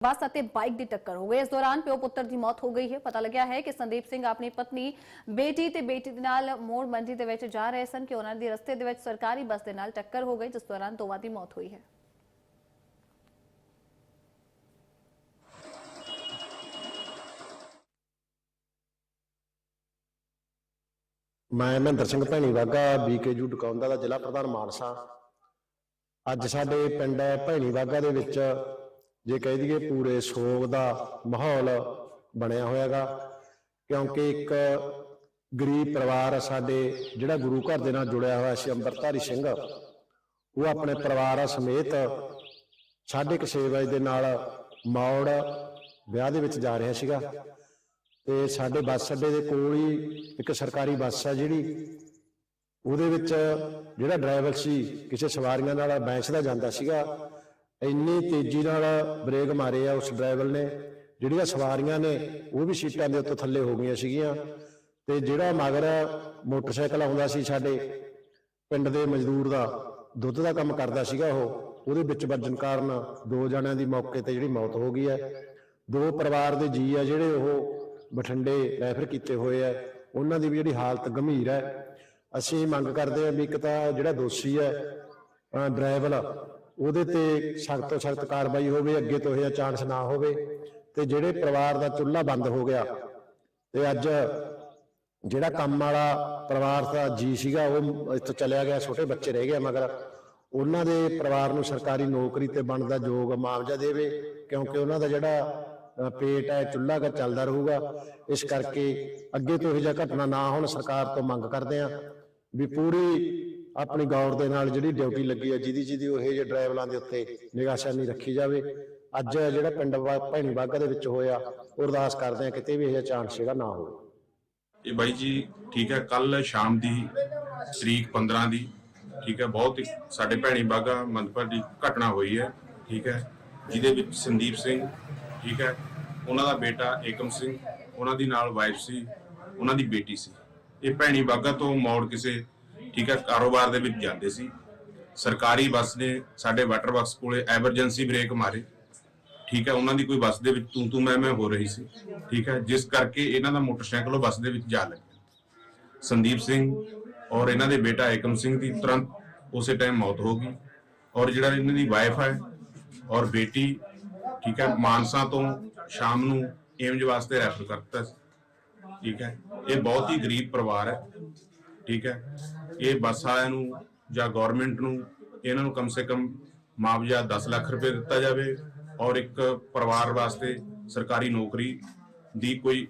ਬੱਸ ਅਤੇ ਬਾਈਕ ਦੀ ਟੱਕਰ ਹੋ ਗਈ। ਇਸ ਦੌਰਾਨ ਪਿਓ ਪੁੱਤਰ ਦੀ ਮੌਤ ਹੋ ਗਈ ਹੈ। ਪਤਾ ਲੱਗਿਆ ਹੈ ਕਿ ਸੰਦੀਪ ਸਿੰਘ ਆਪਣੀ ਪਤਨੀ, ਬੇਟੀ ਤੇ ਬੇਟੀ ਦੇ ਨਾਲ ਮੋੜ ਮੰਡੀ ਦੇ ਵਿੱਚ ਜਾ ਰਹੇ ਸਨ ਕਿ ਉਹਨਾਂ ਦੀ ਰਸਤੇ ਦੇ ਵਿੱਚ ਸਰਕਾਰੀ ਬੱਸ ਦੇ ਨਾਲ ਟੱਕਰ ਹੋ ਗਈ, ਜਿਸ ਦੌਰਾਨ ਦੋਵਾਂ ਦੀ ਮੌਤ ਹੋਈ ਹੈ। ਮੈਂ ਮਹਿੰਦਰ ਸਿੰਘ ਭੈਣੀ ਵਾਗਾ ਬੀਕੇਯੂ ਡਕੌਂਦਾ ਦਾ ਜ਼ਿਲ੍ਹਾ ਪ੍ਰਧਾਨ ਮਾਨਸਾ। ਅੱਜ ਸਾਡੇ ਪਿੰਡ ਭੈਣੀ ਵਾਗਾ ਦੇ ਵਿੱਚ ਜੇ ਕਹਿ ਦਈਏ ਪੂਰੇ ਸੋਗ ਦਾ ਮਾਹੌਲ ਬਣਿਆ ਹੋਇਆਗਾ, ਕਿਉਂਕਿ ਇੱਕ ਗਰੀਬ ਪਰਿਵਾਰ ਸਾਡੇ, ਜਿਹੜਾ ਗੁਰੂ ਘਰ ਦੇ ਨਾਲ ਜੁੜਿਆ ਹੋਇਆ ਸੀ ਅੰਮ੍ਰਿਤਧਾਰੀ ਸਿੰਘ, ਉਹ ਆਪਣੇ ਪਰਿਵਾਰ ਸਮੇਤ ਸਾਢੇ ਕੁ ਛੇ ਵਜੇ ਦੇ ਨਾਲ ਮੌੜ ਵਿਆਹ ਦੇ ਵਿੱਚ ਜਾ ਰਿਹਾ ਸੀਗਾ। ਤੇ ਸਾਡੇ ਬੱਸ ਅੱਡੇ ਦੇ ਕੋਲ ਹੀ ਇੱਕ ਸਰਕਾਰੀ ਬੱਸ ਆ ਜਿਹੜੀ, ਉਹਦੇ ਵਿੱਚ ਜਿਹੜਾ ਡਰਾਈਵਰ ਸੀ, ਕਿਸੇ ਸਵਾਰੀਆਂ ਨਾਲ ਬੈਂਸ ਦਾ ਜਾਂਦਾ ਸੀਗਾ। ਇੰਨੀ ਤੇਜ਼ੀ ਨਾਲ ਬ੍ਰੇਕ ਮਾਰੇ ਆ ਉਸ ਡਰਾਈਵਰ ਨੇ। ਜਿਹੜੀਆਂ ਸਵਾਰੀਆਂ ਨੇ, ਉਹ ਵੀ ਸੀਟਾਂ ਦੇ ਉੱਤੇ ਥੱਲੇ ਹੋ ਗਈਆਂ ਸੀਗੀਆਂ। ਤੇ ਜਿਹੜਾ ਮਗਰ ਮੋਟਰਸਾਈਕਲ ਆਉਂਦਾ ਸੀ ਸਾਡੇ ਪਿੰਡ ਦੇ ਮਜ਼ਦੂਰ ਦਾ, ਦੁੱਧ ਦਾ ਕੰਮ ਕਰਦਾ ਸੀਗਾ ਉਹ। ਉਹਦੇ ਵਿੱਚ ਵੱਜਣ ਕਾਰਨ ਦੋ ਜਣਿਆਂ ਦੀ ਮੌਕੇ ਤੇ ਜਿਹੜੀ ਮੌਤ ਹੋ ਗਈ ਹੈ। ਦੋ ਪਰਿਵਾਰ ਦੇ ਜੀ ਆ ਜਿਹੜੇ ਉਹ ਬਠਿੰਡੇ ਰੈਫਰ ਕੀਤੇ ਹੋਏ ਆ। ਉਹਨਾਂ ਦੀ ਵੀ ਜਿਹੜੀ ਹਾਲਤ ਗੰਭੀਰ ਹੈ। ਅਸੀਂ ਮੰਗ ਕਰਦੇ ਹਾਂ ਵੀ ਇੱਕ ਤਾਂ ਜਿਹੜਾ ਦੋਸ਼ੀ ਹੈ ਡਰਾਈਵਰ ਉਹਦੇ ਤੇ ਸਖਤ ਤੋਂ ਸਖਤ ਕਾਰਵਾਈ ਹੋਵੇ, ਅੱਗੇ ਤੋਂ ਇਹ ਜਿਹਾ ਚਾਂਸ ਨਾ ਹੋਵੇ, ਤੇ ਜਿਹੜੇ ਪਰਿਵਾਰ ਦਾ ਚੁੱਲ੍ਹਾ ਬੰਦ ਹੋ ਗਿਆ, ਤੇ ਅੱਜ ਜਿਹੜਾ ਕੰਮ ਵਾਲਾ ਪਰਿਵਾਰ ਦਾ ਜੀ ਸੀਗਾ, ਉਹ ਇੱਥੋਂ ਚਲਿਆ ਗਿਆ, ਛੋਟੇ ਬੱਚੇ ਰਹਿ ਗਏ ਮਗਰ, ਉਹਨਾਂ ਦੇ ਪਰਿਵਾਰ ਨੂੰ ਸਰਕਾਰੀ ਨੌਕਰੀ ਤੇ ਬਣਦਾ ਯੋਗ ਮੁਆਵਜ਼ਾ ਦੇਵੇ, ਕਿਉਂਕਿ ਉਹਨਾਂ ਦਾ ਜਿਹੜਾ ਪੇਟ ਹੈ, ਚੁੱਲ੍ਹਾ ਦਾ ਚੱਲਦਾ ਰਹੂਗਾ, ਇਸ ਕਰਕੇ ਅੱਗੇ ਤੋਂ ਇਹੋ ਜਿਹਾ ਘਟਨਾ ਨਾ ਹੋਣ, ਸਰਕਾਰ ਤੋਂ ਮੰਗ ਕਰਦੇ ਆ ਵੀ ਪੂਰੀ ਆਪਣੀ ਗੌਰ ਦੇ ਨਾਲ ਜਿਹੜੀ ਡਿਊਟੀ ਲੱਗੀ ਹੈ ਜਿਹਦੀ ਜਿਹਦੀ ਉਹ ਇਹੋ ਜਿਹੇ ਡਰਾਈਵਰਾਂ ਦੇ ਉੱਤੇ ਨਿਗਾਹਸ਼ਾਨੀ ਰੱਖੀ ਜਾਵੇ। ਅੱਜ ਜਿਹੜਾ ਪਿੰਡ ਭੈਣੀ ਬਾਗਾ ਦੇ ਵਿੱਚ ਹੋਇਆ ਉਹ ਅਰਦਾਸ ਕਰਦੇ ਆ ਕਿਤੇ ਵੀ ਇਹੋ ਜਿਹਾ ਚਾਂਸ ਜਿਹੜਾ ਨਾ ਹੋਵੇ। ਇਹ ਬਾਈ ਜੀ ਠੀਕ ਹੈ ਕੱਲ ਸ਼ਾਮ ਦੀ ਤਰੀਕ 15 ਦੀ ਠੀਕ ਹੈ ਬਹੁਤ ਸਾਡੇ ਭੈਣੀ ਬਾਗਾ ਮੰਦਪੁਰ ਘਟਨਾ ਹੋਈ ਹੈ ਠੀਕ ਹੈ ਜਿਹਦੇ ਵਿੱਚ ਸੰਦੀਪ ਸਿੰਘ ਠੀਕ ਹੈ ਉਹਨਾਂ ਦਾ ਬੇਟਾ ਏਕਮ ਸਿੰਘ ਉਹਨਾਂ ਦੀ ਨਾਲ ਵਾਈਫ ਸੀ ਉਹਨਾਂ ਦੀ ਬੇਟੀ ਸੀ। ਇਹ ਭੈਣੀ ਬਾਗਾ ਤੋਂ ਮੌੜ ਕਿਸੇ ਠੀਕ ਹੈ, ਕਾਰੋਬਾਰ ਦੇ ਵਿੱਚ ਜਾਂਦੇ ਸੀ। ਸਰਕਾਰੀ ਬੱਸ ਨੇ ਸਾਡੇ ਵਾਟਰ ਬਾਕਸ ਕੋਲੇ ਐਮਰਜੈਂਸੀ ਬ੍ਰੇਕ ਮਾਰੇ। ਠੀਕ ਹੈ, ਉਹਨਾਂ ਦੀ ਕੋਈ ਬੱਸ ਦੇ ਵਿੱਚ ਤੂੰ ਤੂੰ ਮੈਂ ਮੈਂ ਹੋ ਰਹੀ ਸੀ। ਠੀਕ ਹੈ, ਜਿਸ ਕਰਕੇ ਇਹਨਾਂ ਦਾ ਮੋਟਰਸਾਈਕਲ ਉਹ ਬੱਸ ਦੇ ਵਿੱਚ ਜਾ ਲੱਗਿਆ। ਸੰਦੀਪ ਸਿੰਘ ਔਰ ਇਹਨਾਂ ਦੇ ਬੇਟਾ ਏਕਮ ਸਿੰਘ ਦੀ ਤੁਰੰਤ ਉਸੇ ਟਾਈਮ ਮੌਤ ਹੋ ਗਈ। ਔਰ ਜਿਹੜਾ ਇਹਨਾਂ ਦੀ ਵਾਈਫ ਹੈ ਔਰ ਬੇਟੀ, ਠੀਕ ਹੈ, ਮਾਨਸਾ ਤੋਂ ਸ਼ਾਮ ਨੂੰ ਏਮਜ ਵਾਸਤੇ ਰੈਫਰ ਕਰਤਾ ਸੀ। ਠੀਕ ਹੈ, ਇਹ ਬਹੁਤ ਹੀ ਗਰੀਬ ਪਰਿਵਾਰ ਹੈ। ਠੀਕ ਹੈ? ਇਹ ਬੱਸ ਵਾਲਿਆਂ ਨੂੰ ਜਾਂ ਗਵਰਨਮੈਂਟ ਨੂੰ ਇਹਨਾਂ ਨੂੰ ਕਮ ਸੇ ਕਮ ਮੁਆਵਜ਼ਾ 10 ਲੱਖ ਰੁਪਏ ਦਿੱਤਾ ਜਾਵੇ ਔਰ ਇੱਕ ਪਰਿਵਾਰ ਵਾਸਤੇ ਸਰਕਾਰੀ ਨੌਕਰੀ ਦੀ ਕੋਈ